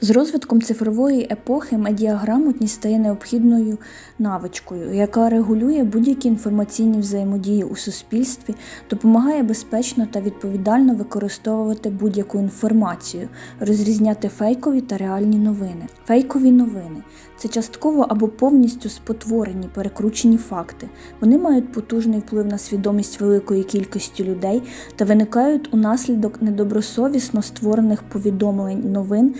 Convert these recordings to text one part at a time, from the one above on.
З розвитком цифрової епохи медіаграмотність стає необхідною навичкою, яка регулює будь-які інформаційні взаємодії у суспільстві, допомагає безпечно та відповідально використовувати будь-яку інформацію, розрізняти фейкові та реальні новини. Фейкові новини це частково або повністю спотворені, перекручені факти. Вони мають потужний вплив на свідомість великої кількості людей та виникають унаслідок недобросовісно створених повідомлень новин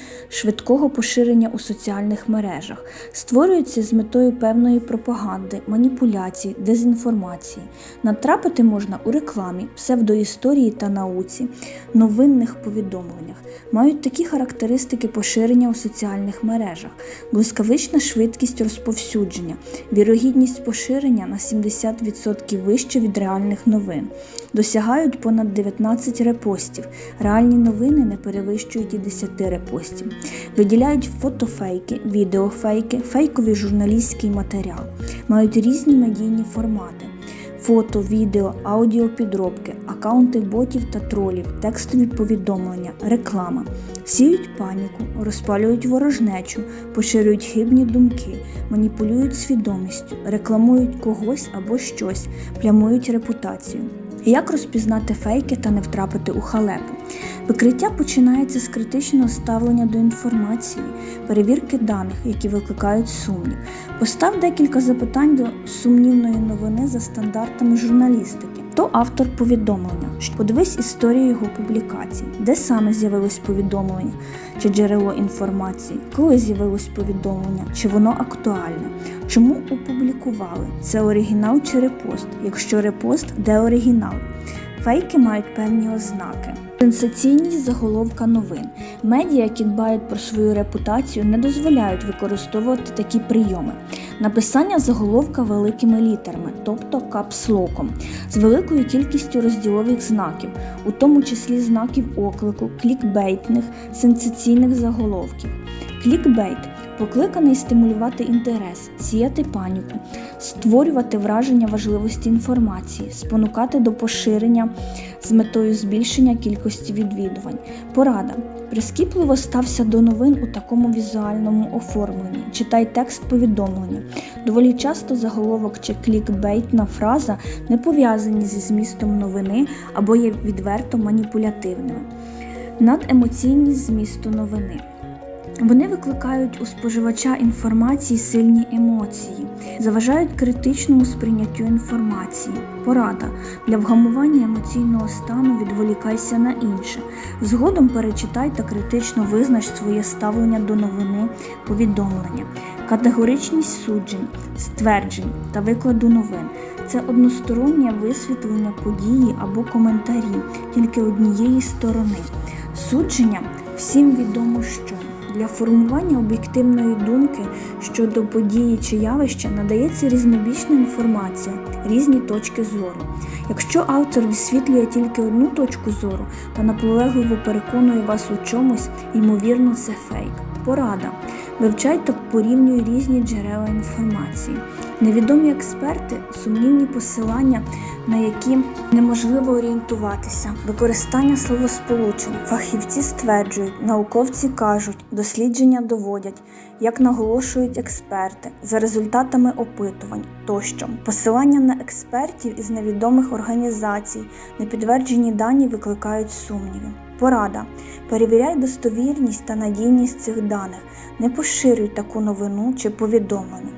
швидкого поширення у соціальних мережах, створюються з метою певної пропаганди, маніпуляцій, дезінформації. Натрапити можна у рекламі, псевдоісторії та науці, новинних повідомленнях. Мають такі характеристики поширення у соціальних мережах, блискавична швидкість розповсюдження, вірогідність поширення на 70% вище від реальних новин. Досягають понад 19 репостів. Реальні новини не перевищують і 10 репостів. Виділяють фотофейки, відеофейки, фейковий журналістський матеріал. Мають різні медійні формати. Фото, відео, аудіопідробки, акаунти ботів та тролів, текстові повідомлення, реклама. Сіють паніку, розпалюють ворожнечу, поширюють хибні думки, маніпулюють свідомістю, рекламують когось або щось, плямують репутацію. Як розпізнати фейки та не втрапити у халепу? Викриття починається з критичного ставлення до інформації, перевірки даних, які викликають сумнів. Постав декілька запитань до сумнівної новини за стандартами журналістики. Хто автор повідомлення? Подивись історію його публікацій, де саме з'явилось повідомлення чи джерело інформації, коли з'явилось повідомлення, чи воно актуальне, чому опублікували, це оригінал чи репост, якщо репост, де оригінал. Фейки мають певні ознаки. Сенсаційність заголовка новин. Медіа, які дбають про свою репутацію, не дозволяють використовувати такі прийоми. Написання заголовка великими літерами, тобто капслоком, з великою кількістю розділових знаків, у тому числі знаків оклику, клікбейтних, сенсаційних заголовків. Клікбейт покликаний стимулювати інтерес, сіяти паніку, створювати враження важливості інформації, спонукати до поширення з метою збільшення кількості відвідувань. Порада. Прискіпливо стався до новин у такому візуальному оформленні. Читай текст повідомлення. Доволі часто заголовок чи клікбейтна фраза не пов'язані зі змістом новини або є відверто маніпулятивними. Надемоційність змісту новини. Вони викликають у споживача інформації сильні емоції, заважають критичному сприйняттю інформації. Порада для вгамування емоційного стану відволікайся на інше. Згодом перечитай та критично визнач своє ставлення до новини, повідомлення, категоричність суджень, стверджень та викладу новин. Це одностороннє висвітлення події або коментарі тільки однієї сторони. Судження всім відомо що. Для формування об'єктивної думки щодо події чи явища надається різнобічна інформація, різні точки зору. Якщо автор висвітлює тільки одну точку зору та наполегливо переконує вас у чомусь, ймовірно, це фейк. Порада. Вивчайте порівнюй різні джерела інформації. Невідомі експерти, сумнівні посилання, на які неможливо орієнтуватися, використання словосполучень. Фахівці стверджують, науковці кажуть, дослідження доводять, як наголошують експерти за результатами опитувань тощо. Посилання на експертів із невідомих організацій, непідтверджені дані викликають сумніви. Порада. Перевіряй достовірність та надійність цих даних. Не поширюй таку новину чи повідомлення.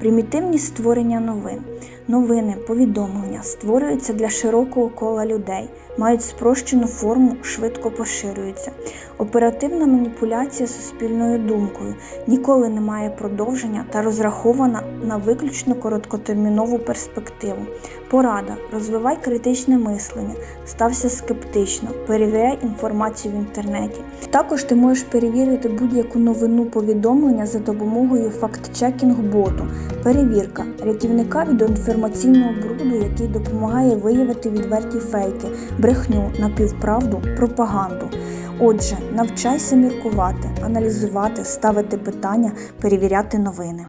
Примітивність створення новин. Новини, повідомлення створюються для широкого кола людей, мають спрощену форму, швидко поширюються. Оперативна маніпуляція суспільною думкою ніколи не має продовження та розрахована на виключно короткотермінову перспективу. Порада. Розвивай критичне мислення, стався скептично, перевіряй інформацію в інтернеті. Також ти можеш перевірити будь-яку новину повідомлення за допомогою факт-чекінг-боту. Перевірка рятівника від інформаційного бруду, який допомагає виявити відверті фейки, брехню, напівправду, пропаганду. Отже, навчайся міркувати, аналізувати, ставити питання, перевіряти новини.